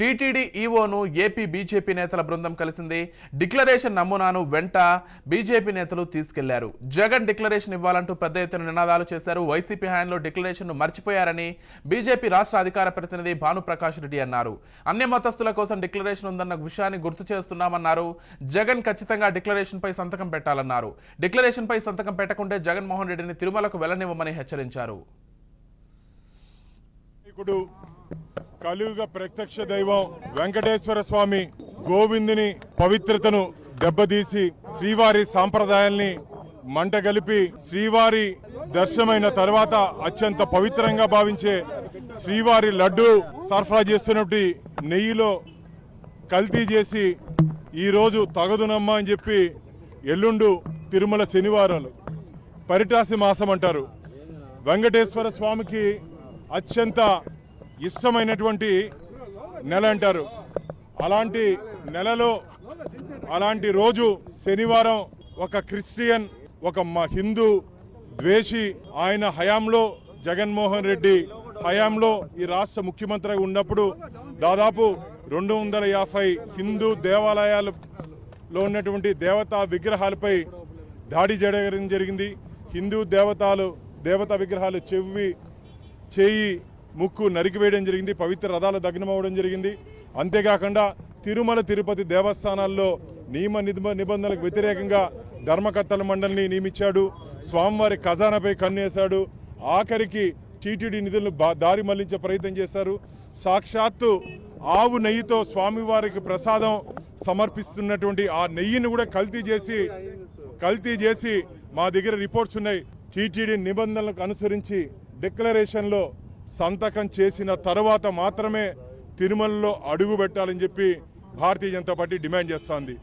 TTD ఈవోను AP BJP నేతల బృందం కలిసింది. డిక్లరేషన్ నమూనాను వెంట బీజేపీ నేతలు తీసుకెళ్ళారు. జగన్ డిక్లరేషన్ ఇవ్వాలంటూ పెద్ద ఎత్తున నినాదాలు చేశారు. వైసీపీ హయాంలో డిక్లరేషన్ను మర్చిపోయారని బీజేపీ రాష్ట్ర అధికార ప్రతినిధి భానుప్రకాష్ రెడ్డి అన్నారు. అన్ని మతస్థుల కోసం డిక్లరేషన్ ఉందన్న విషయాన్ని గుర్తు చేస్తున్నామన్నారు. జగన్ ఖచ్చితంగా డిక్లరేషన్పై సంతకం పెట్టాలన్నారు. డిక్లరేషన్పై సంతకం పెట్టకుంటే జగన్మోహన్ రెడ్డిని తిరుమలకు వెళ్ళనివ్వమని హెచ్చరించారు. కలియుగ ప్రత్యక్ష దైవం వెంకటేశ్వర స్వామి గోవిందుని పవిత్రతను దెబ్బతీసి శ్రీవారి సాంప్రదాయాల్ని మంటగలిపి శ్రీవారి దర్శనమైన తర్వాత అత్యంత పవిత్రంగా భావించే శ్రీవారి లడ్డు సరఫరా చేస్తున్నటువంటి నెయ్యిలో కల్తీ చేసి ఈరోజు తగదునమ్మా అని చెప్పి ఎల్లుండు తిరుమల శనివారాలు పరిటాసి మాసం అంటారు. వెంకటేశ్వర స్వామికి అత్యంత ఇష్టమైనటువంటి నెల అంటారు. అలాంటి నెలలో అలాంటి రోజు శనివారం ఒక క్రిస్టియన్ ఒక హిందూ ద్వేషి ఆయన హయాంలో జగన్మోహన్ రెడ్డి హయాంలో ఈ రాష్ట్ర ముఖ్యమంత్రిగా ఉన్నప్పుడు దాదాపు రెండు వందల యాభై హిందూ దేవాలయాలలో ఉన్నటువంటి దేవతా విగ్రహాలపై దాడి చేయడం జరిగింది. హిందూ దేవతలు దేవతా విగ్రహాలు చెవి చేయి ముక్కు నరికివేయడం జరిగింది పవిత్ర రథాలు దగ్నమవడం జరిగింది. అంతేకాకుండా తిరుమల తిరుపతి దేవస్థానాల్లో నియమ నిబ నిబంధనలకు వ్యతిరేకంగా ధర్మకర్తల మండలిని నియమించాడు. స్వామివారి ఖజానాపై కన్నేశాడు. ఆఖరికి టీటీడీ నిధులను బా- దారి మళ్ళించే ప్రయత్నం చేశారు. సాక్షాత్తు ఆవు నెయ్యితో స్వామివారికి ప్రసాదం సమర్పిస్తున్నటువంటి ఆ నెయ్యిని కూడా కల్తీ చేసి కల్తీ చేసి మా దగ్గర రిపోర్ట్స్ ఉన్నాయి. టీటీడీ నిబంధనలకు అనుసరించి డిక్లరేషన్లో సంతకం చేసిన తర్వాత మాత్రమే తిరుమలలో అడుగు పెట్టాలని చెప్పి భారతీయ జనతా పార్టీ డిమాండ్ చేస్తోంది.